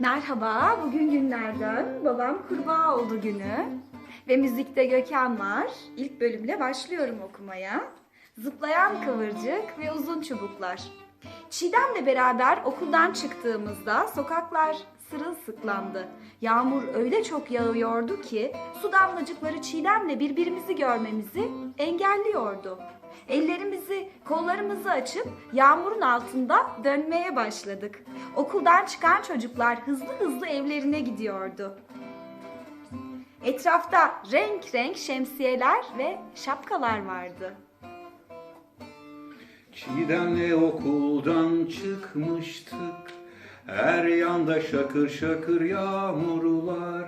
Merhaba, bugün günlerden babam kurbağa oldu günü. Ve müzikte Gökhan var. İlk bölümle başlıyorum okumaya. Zıplayan kıvırcık ve uzun çubuklar. Çiğdem'le beraber okuldan çıktığımızda sokaklar sırılsıklandı. Yağmur öyle çok yağıyordu ki su damlacıkları Çiğdem'le birbirimizi görmemizi engelliyordu. Ellerimizi, kollarımızı açıp yağmurun altında dönmeye başladık. Okuldan çıkan çocuklar hızlı hızlı evlerine gidiyordu. Etrafta renk renk şemsiyeler ve şapkalar vardı. Çiğdemle okuldan çıkmıştık Her yanda şakır şakır yağmurlar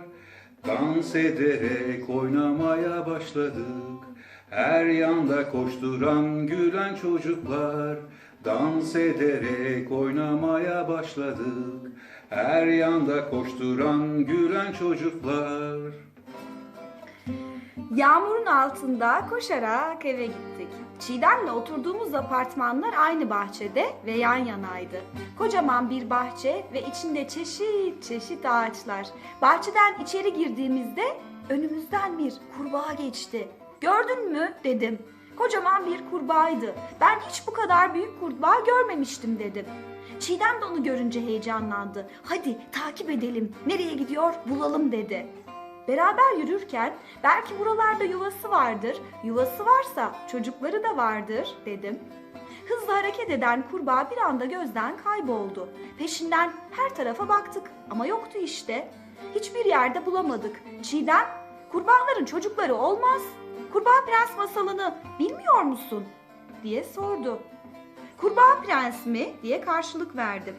Dans ederek oynamaya başladık. Her yanda koşturan gülen çocuklar. Dans ederek oynamaya başladık. Her yanda koşturan gülen çocuklar. Yağmurun altında koşarak eve gittik. Çiğdem'le oturduğumuz apartmanlar aynı bahçede ve yan yanaydı. Kocaman bir bahçe ve içinde çeşit çeşit ağaçlar. Bahçeden içeri girdiğimizde önümüzden bir kurbağa geçti. Gördün mü dedim. Kocaman bir kurbağaydı. Ben hiç bu kadar büyük kurbağa görmemiştim dedim. Çiğdem de onu görünce heyecanlandı. Hadi takip edelim. Nereye gidiyor bulalım dedi. Beraber yürürken belki buralarda yuvası vardır, yuvası varsa çocukları da vardır dedim. Hızlı hareket eden kurbağa bir anda gözden kayboldu. Peşinden her tarafa baktık ama yoktu işte. Hiçbir yerde bulamadık. Çiğdem, kurbağaların çocukları olmaz. Kurbağa prens masalını bilmiyor musun? diye sordu. Kurbağa prens mi diye karşılık verdim.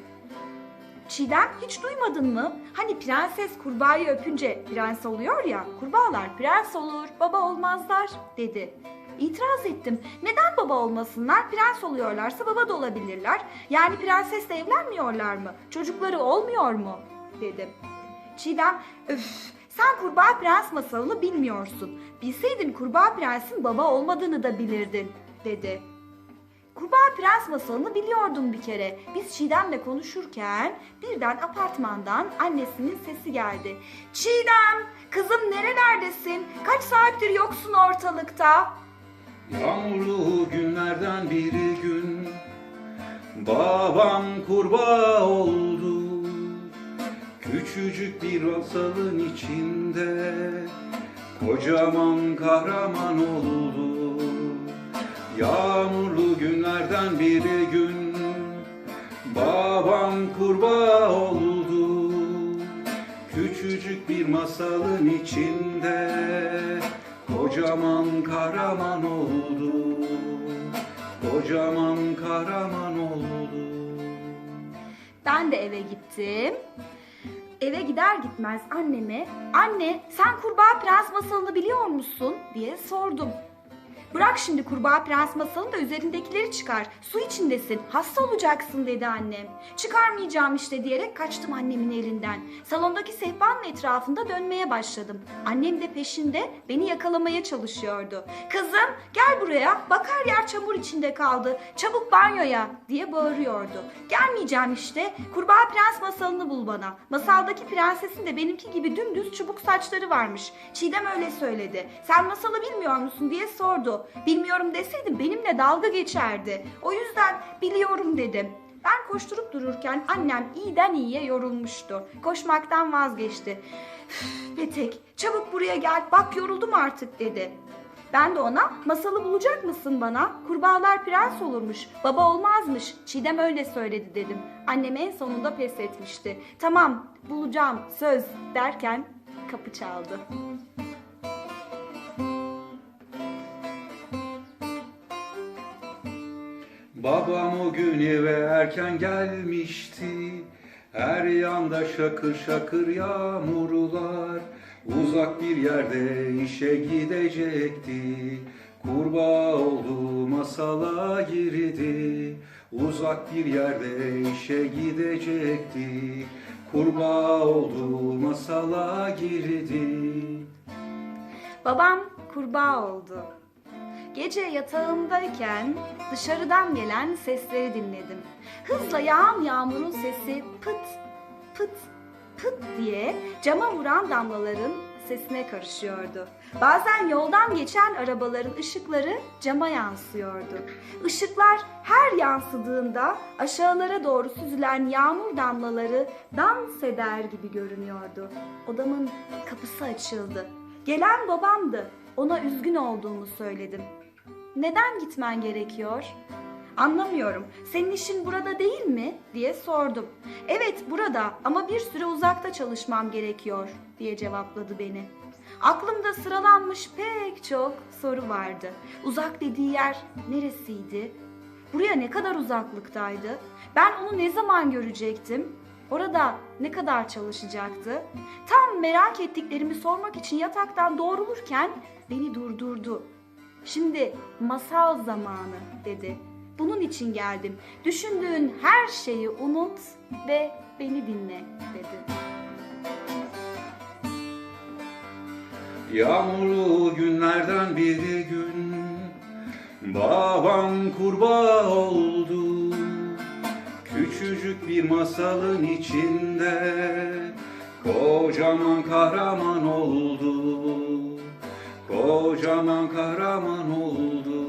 Çiğdem hiç duymadın mı? Hani prenses kurbağayı öpünce prens oluyor ya, kurbağalar prens olur, baba olmazlar dedi. İtiraz ettim. Neden baba olmasınlar? Prens oluyorlarsa baba da olabilirler. Yani prensesle evlenmiyorlar mı? Çocukları olmuyor mu? dedim. Çiğdem, öf sen kurbağa prens masalını bilmiyorsun. Bilseydin kurbağa prensin baba olmadığını da bilirdin dedi. Kurbağa Prens masalını biliyordum bir kere. Biz Çiğdem'le konuşurken birden apartmandan annesinin sesi geldi. Çiğdem, kızım nerelerdesin? Kaç saattir yoksun ortalıkta? Yağmurlu günlerden bir gün Babam kurbağa oldu Küçücük bir masalın içinde Kocaman kahraman oldu Yağmurlu günlerden bir gün. Babam kurbağa oldu. Küçücük bir masalın içinde Kocaman kahraman oldu. Kocaman kahraman oldu. Ben de eve gittim. Eve gider gitmez anneme, anne sen kurbağa prens masalını biliyor musun? diye sordum. Bırak şimdi kurbağa prens masalını da üzerindekileri çıkar. Su içindesin, hasta olacaksın dedi annem. Çıkarmayacağım işte diyerek kaçtım annemin elinden. Salondaki sehpanın etrafında dönmeye başladım. Annem de peşinde beni yakalamaya çalışıyordu. Kızım gel buraya, bak her yer çamur içinde kaldı. Çabuk banyoya diye bağırıyordu. Gelmeyeceğim işte, kurbağa prens masalını bul bana. Masaldaki prensesin de benimki gibi dümdüz çubuk saçları varmış. Çiğdem öyle söyledi. Sen masalı bilmiyor musun diye sordu. Bilmiyorum deseydim benimle dalga geçerdi. O yüzden biliyorum dedim. Ben koşturup dururken annem iyiden iyiye yorulmuştu. Koşmaktan vazgeçti. "Üf, Petek çabuk buraya gel bak yoruldum artık dedi. Ben de ona masalı bulacak mısın bana? Kurbağalar prens olurmuş, baba olmazmış. Çiğdem öyle söyledi dedim. Annem en sonunda pes etmişti. Tamam bulacağım söz derken kapı çaldı. Babam o gün eve erken gelmişti. Her yanda şakır şakır yağmurlar. Uzak bir yerde işe gidecekti. Kurbağa oldu masala girdi. Uzak bir yerde işe gidecekti. Kurbağa oldu masala girdi. Babam kurbağa oldu. Gece yatağımdayken dışarıdan gelen sesleri dinledim. Hızla yağan yağmurun sesi pıt pıt pıt diye cama vuran damlaların sesine karışıyordu. Bazen yoldan geçen arabaların ışıkları cama yansıyordu. Işıklar her yansıdığında aşağılara doğru süzülen yağmur damlaları dans eder gibi görünüyordu. Odamın kapısı açıldı. Gelen babamdı. Ona üzgün olduğumu söyledim. Neden gitmen gerekiyor? Anlamıyorum. Senin işin burada değil mi? diye sordum. Evet burada ama bir süre uzakta çalışmam gerekiyor diye cevapladı beni. Aklımda sıralanmış pek çok soru vardı. Uzak dediği yer neresiydi? Buraya ne kadar uzaklıktaydı? Ben onu ne zaman görecektim? Orada ne kadar çalışacaktı? Tam merak ettiklerimi sormak için yataktan doğrulurken beni durdurdu. Şimdi masal zamanı dedi. Bunun için geldim. Düşündüğün her şeyi unut ve beni dinle dedi. Yağmurlu günlerden bir gün Babam kurbağa oldu Küçücük bir masalın içinde Kocaman kahraman oldu Kocaman kahraman oldu